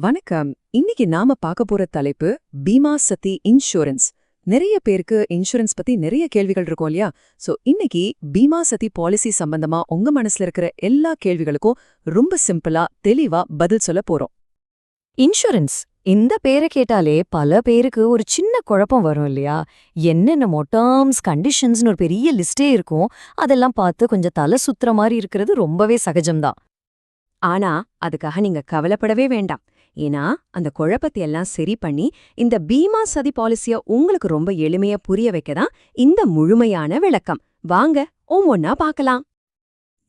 வணக்கம். இன்னைக்கு நாம பார்க்க போற தலைப்பு பீமா சதி இன்சூரன்ஸ். நிறைய பேருக்கு இன்சூரன்ஸ் பத்தி நிறைய கேள்விகள் இருக்கும் இல்லையா? சோ இன்னைக்கு பீமா சதி பாலிசி சம்பந்தமா உங்க மனசுல இருக்கிற எல்லா கேள்விகளுக்கும் ரொம்ப சிம்பிளா தெளிவா பதில் சொல்ல போறோம். இன்சூரன்ஸ். இந்த பேரை கேட்டாலே பல பேருக்கு ஒரு சின்ன குழப்பம் வரும் இல்லையா? என்னென்னமோ டேர்ம்ஸ் கண்டிஷன்ஸ்னு ஒரு பெரிய லிஸ்டே இருக்கும். அதெல்லாம் பார்த்து கொஞ்சம் தலை சுத்துற மாதிரி இருக்கிறது ரொம்பவே சகஜம்தான். ஆனா அதுக்காக நீங்க கவலைப்படவே வேண்டாம். ஏன்னா அந்த குழப்பத்தை எல்லாம் சரி பண்ணி இந்த பீமா சதி பாலிசிய உங்களுக்கு ரொம்ப எளிமையா புரிய வைக்க தான் இந்த முழுமையான விளக்கம். வாங்க ஒவ்வொன்னா பார்க்கலாம்.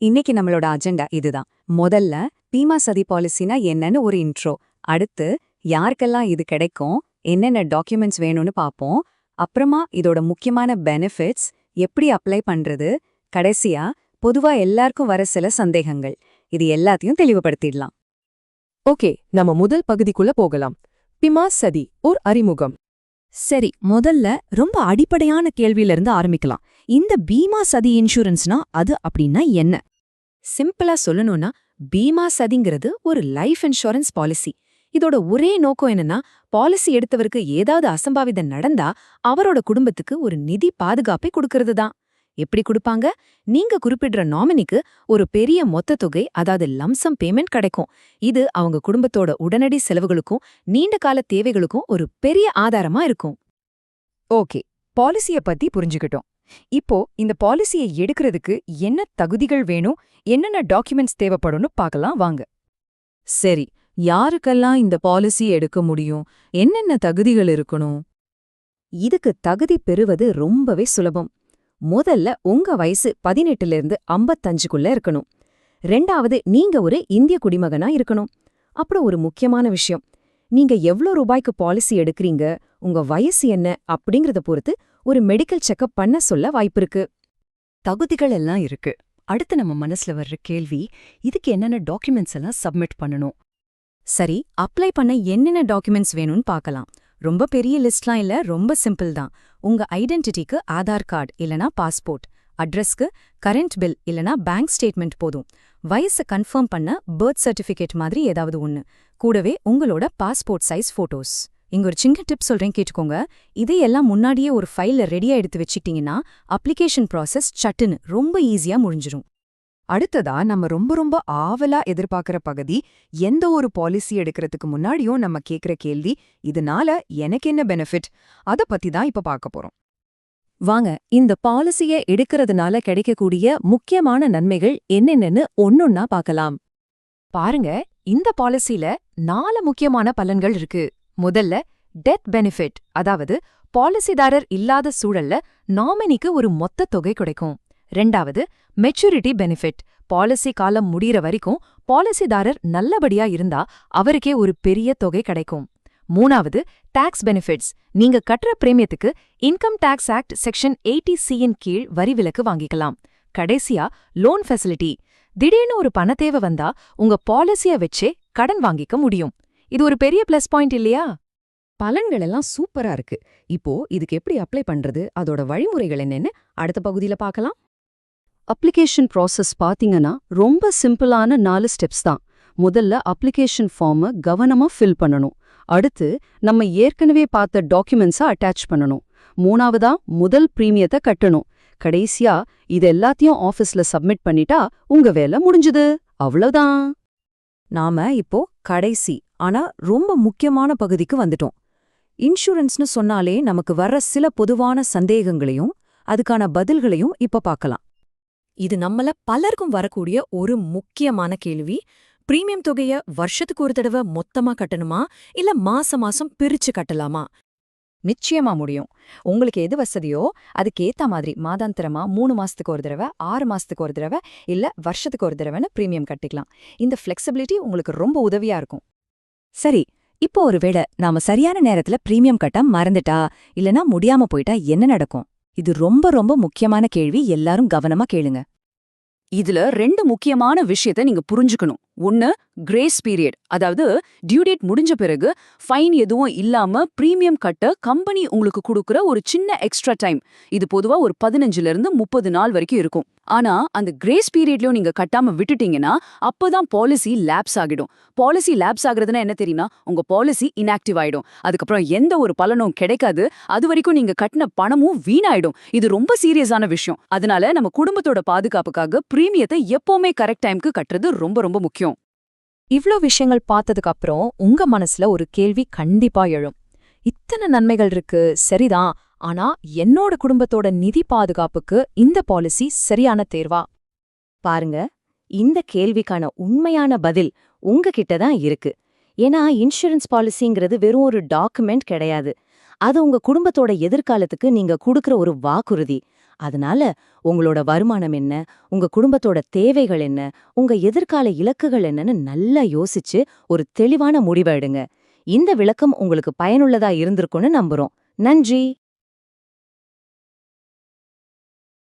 இன்னைக்கு நம்மளோட அஜெண்டா இதுதான். முதல்ல பீமா சதி பாலிசினா என்னன்னு ஒரு இன்ட்ரோ அடுத்து யாருக்கெல்லாம் இது கிடைக்கும் என்னென்ன டாக்குமெண்ட்ஸ் வேணும்னு பார்ப்போம். அப்புறமா இதோட முக்கியமான பெனிஃபிட்ஸ் எப்படி அப்ளை பண்றது கடைசியா பொதுவா எல்லாருக்கும் வர சில சந்தேகங்கள். இது எல்லாத்தையும் தெளிவுபடுத்திடலாம். ஓகே நம்ம முதல் பகுதிக்குள்ள போகலாம். பிமா சதி ஓர் அறிமுகம். சரி முதல்ல ரொம்ப அடிப்படையான கேள்வியில இருந்து ஆரம்பிக்கலாம். இந்த பீமா சதி இன்சூரன்ஸ்னா அது அப்படின்னா என்ன? சிம்பிளா சொல்லணும்னா பீமா சதிங்கிறது ஒரு லைஃப் இன்சூரன்ஸ் பாலிசி. இதோட ஒரே நோக்கம் என்னன்னா பாலிசி எடுத்தவருக்கு ஏதாவது அசம்பாவிதம் நடந்தா அவரோட குடும்பத்துக்கு ஒரு நிதி பாதுகாப்பை கொடுக்கறது தான் எப்படி கொடுப்பாங்க? நீங்க குறிப்பிடுற நாமினிக்கு ஒரு பெரிய மொத்த தொகை அதாவது லம்சம் பேமெண்ட் கிடைக்கும். இது அவங்க குடும்பத்தோட உடனடி செலவுகளுக்கும் நீண்ட கால தேவைகளுக்கும் ஒரு பெரிய ஆதாரமா இருக்கும். ஓகே பாலிசிய பத்தி புரிஞ்சுக்கிட்டோம். இப்போ இந்த பாலிசியை எடுக்கிறதுக்கு என்ன தகுதிகள் வேணும் என்னென்ன டாக்குமெண்ட்ஸ் தேவைப்படும்னு பார்க்கலாம் வாங்க. சரி யாருக்கெல்லாம் இந்த பாலிசி எடுக்க முடியும்? என்னென்ன தகுதிகள் இருக்கணும்? இதுக்கு தகுதி பெறுவது ரொம்பவே சுலபம். முதல்ல உங்க வயசு பதினெட்டுல இருந்து ஐம்பத்தஞ்சுக்குள்ள இருக்கணும். ரெண்டாவது நீங்க ஒரு இந்திய குடிமகனா இருக்கணும். அப்புறம் ஒரு முக்கியமான விஷயம் நீங்க எவ்ளோ ரூபாய்க்கு பாலிசி எடுக்கறீங்க உங்க வயசு என்ன அப்படிங்கறத பொறுத்து ஒரு மெடிக்கல் செக்கப் பண்ண சொல்ல வாய்ப்பிருக்கு தகுதிகள் எல்லாம் இருக்கு. அடுத்து நம்ம மனசுல வர்ற கேள்வி இதுக்கு என்னென்ன டாக்குமெண்ட்ஸ் எல்லாம் சப்மிட் பண்ணணும்? சரி அப்ளை பண்ண என்னென்ன டாக்குமெண்ட்ஸ் வேணும்னு பார்க்கலாம். ரொம்ப பெரிய லிஸ்ட்லாம் இல்ல ரொம்ப சிம்பிள் தான். உங்க ஐடென்டிட்டிக்கு ஆதார் கார்டு இல்லனா பாஸ்போர்ட் அட்ரஸ்க்கு கரண்ட் பில் இல்லனா பேங்க் ஸ்டேட்மெண்ட் போதும். வயசு கன்ஃபார்ம் பண்ண பர்த் சர்டிஃபிகேட் மாதிரி ஏதாவது ஒன்னு கூடவே உங்களோட பாஸ்போர்ட் சைஸ் ஃபோட்டோஸ். இங்க ஒரு சின்ன டிப் சொல்றேன் கேட்டுக்கோங்க. இதையெல்லாம் முன்னாடியே ஒரு ஃபைல்ல ரெடியா எடுத்து வச்சுக்கிட்டிங்கன்னா அப்ளிகேஷன் ப்ராசஸ் சட்டுன்னு ரொம்ப ஈஸியா முடிஞ்சிரும். அடுத்ததா நம்ம ரொம்ப ரொம்ப ஆவலா எதிர்பார்க்கிற பகுதி எந்த ஒரு பாலிசி எடுக்கிறதுக்கு முன்னாடியும் நம்ம கேக்குற கேள்வி இதனால எனக்கு என்ன பெனிஃபிட் அத பத்தி தான் இப்ப பார்க்க போறோம். வாங்க இந்த பாலிசிய எடுக்கிறதுனால கிடைக்கக்கூடிய முக்கியமான நன்மைகள் என்னென்னு ஒன்னொன்னா பார்க்கலாம். பாருங்க இந்த பாலிசில நாலு முக்கியமான பலன்கள் இருக்கு. முதல்ல டெத் பெனிஃபிட் அதாவது பாலிசிதாரர் இல்லாத சூழல்ல நாமினிக்கு ஒரு மொத்த தொகை கிடைக்கும். ரெண்டாவது மெச்சூரிட்டி பெனிஃபிட் பாலிசி காலம் முடியற வரைக்கும் பாலிசிதாரர் நல்லபடியா இருந்தா அவருக்கே ஒரு பெரிய தொகை கிடைக்கும். மூணாவது டாக்ஸ் பெனிஃபிட்ஸ் நீங்க கட்டுற பிரேமியத்துக்கு income tax act section eighty சியின் கீழ் வரி விலக்கு வாங்கிக்கலாம். கடைசியா லோன் ஃபெசிலிட்டி திடீர்னு ஒரு பணத்தேவை வந்தா உங்க பாலிசிய வச்சே கடன் வாங்கிக்க முடியும். இது ஒரு பெரிய பிளஸ் பாயிண்ட் இல்லையா? பலன்கள் எல்லாம் சூப்பரா இருக்கு. இப்போ இதுக்கு எப்படி அப்ளை பண்றது? அதோட வழிமுறைகள் என்னன்னு அடுத்த பகுதியில பார்க்கலாம். அப்ளிகேஷன் ப்ராசஸ் பாத்தீங்கன்னா ரொம்ப சிம்பிளான நாலு ஸ்டெப்ஸ் தான். முதல்ல அப்ளிகேஷன் ஃபார்மை கவனமா ஃபில் பண்ணணும். அடுத்து நம்ம ஏற்கனவே பார்த்த டாக்குமெண்ட்ஸை அட்டாச் பண்ணணும். மூணாவதா முதல் பிரீமியத்தை கட்டணும். கடைசியா இது எல்லாத்தையும் ஆஃபீஸ்ல சப்மிட் பண்ணிட்டா உங்க வேலை முடிஞ்சது. அவ்வளவுதான். நாம இப்போ கடைசி ஆனா ரொம்ப முக்கியமான பகுதிக்கு வந்துட்டோம். இன்சூரன்ஸ்னு சொன்னாலே நமக்கு வர்ற சில பொதுவான சந்தேகங்களையும் அதுக்கான பதில்களையும் இப்ப பார்க்கலாம். இது நம்மள பலருக்கும் வரக்கூடிய ஒரு முக்கியமான கேள்வி. பிரீமியம் தொகைய வருஷத்துக்கு ஒரு தடவை மொத்தமா கட்டணுமா? இல்ல மாச மாசம் பிரிச்சு கட்டலாமா? நிச்சயமா முடியும். உங்களுக்கு எது வசதியோ அதுக்கேத்த மாதிரி மாதாந்திரமா மூணு மாசத்துக்கு ஒரு தடவை ஆறு மாசத்துக்கு ஒரு தடவை இல்ல வருஷத்துக்கு ஒரு தடவைன்னு பிரீமியம் கட்டிக்கலாம். இந்த ஃபிளெக்சிபிலிட்டி உங்களுக்கு ரொம்ப உதவியா இருக்கும். சரி இப்போ ஒருவேளை நாம சரியான நேரத்துல பிரீமியம் கட்ட மறந்துட்டா? இல்லனா முடியாம போயிட்டா என்ன நடக்கும்? இது ரொம்ப ரொம்ப முக்கியமான கேள்வி. எல்லாரும் கவனமா கேளுங்க. இதுல ரெண்டு முக்கியமான விஷயத்த நீங்க புரிஞ்சுக்கணும். ஒன்னு கிரேஸ் பீரியட் அதாவது டியூ டேட் முடிஞ்ச பிறகு ஃபைன் எதுவும் இல்லாம பிரீமியம் கட்ட கம்பெனி உங்களுக்கு கொடுக்குற ஒரு சின்ன எக்ஸ்ட்ரா டைம் இது பொதுவா ஒரு பதினஞ்சுல இருந்து முப்பது நாள் வரைக்கும் இருக்கும். ஆனா அந்த கிரேஸ் பீரியட்லயும் நீங்க கட்டாம விட்டுட்டீங்கன்னா அப்பதான் பாலிசி லேப்ஸ் ஆகிடும். பாலிசி லேப்ஸ் ஆகுறதுன்னா என்ன தெரியுமா? உங்க பாலிசி இன்ஆக்டிவ் ஆயிடும். அதுக்கப்புறம் எந்த ஒரு பலனும் கிடைக்காது. அது வரைக்கும் நீங்க கட்டின பணமும் வீணாயிடும். இது ரொம்ப சீரியஸான விஷயம். அதனால நம்ம குடும்பத்தோட பாதுகாப்புக்காக ப்ரீமியத்தை எப்பவுமே கரெக்ட் டைம்க்கு கட்டுறது ரொம்ப ரொம்ப முக்கியம். இவ்ளோ விஷயங்கள் பார்த்ததுக்கு அப்புறம் உங்க மனசுல ஒரு கேள்வி கண்டிப்பா எழும். இத்தனை நன்மைகள் இருக்கு சரிதான். ஆனா என்னோட குடும்பத்தோட நிதி பாதுகாப்புக்கு இந்த பாலிசி சரியான தேர்வா? பாருங்க இந்த கேள்விக்கான உண்மையான பதில் உங்ககிட்ட தான் இருக்கு. ஏன்னா இன்சூரன்ஸ் பாலிசிங்கிறது வெறும் ஒரு டாக்குமெண்ட் கிடையாது. அது உங்க குடும்பத்தோட எதிர்காலத்துக்கு நீங்க கொடுக்கற ஒரு வாக்குறுதி. அதனால உங்களோட வருமானம் என்ன உங்க குடும்பத்தோட தேவைகள் என்ன உங்க எதிர்கால இலக்குகள் என்னன்னு நல்லா யோசிச்சு ஒரு தெளிவான முடிவை எடுங்க. இந்த விளக்கம் உங்களுக்கு பயனுள்ளதா இருந்திருக்கும்னு நம்புறோம். நன்றி!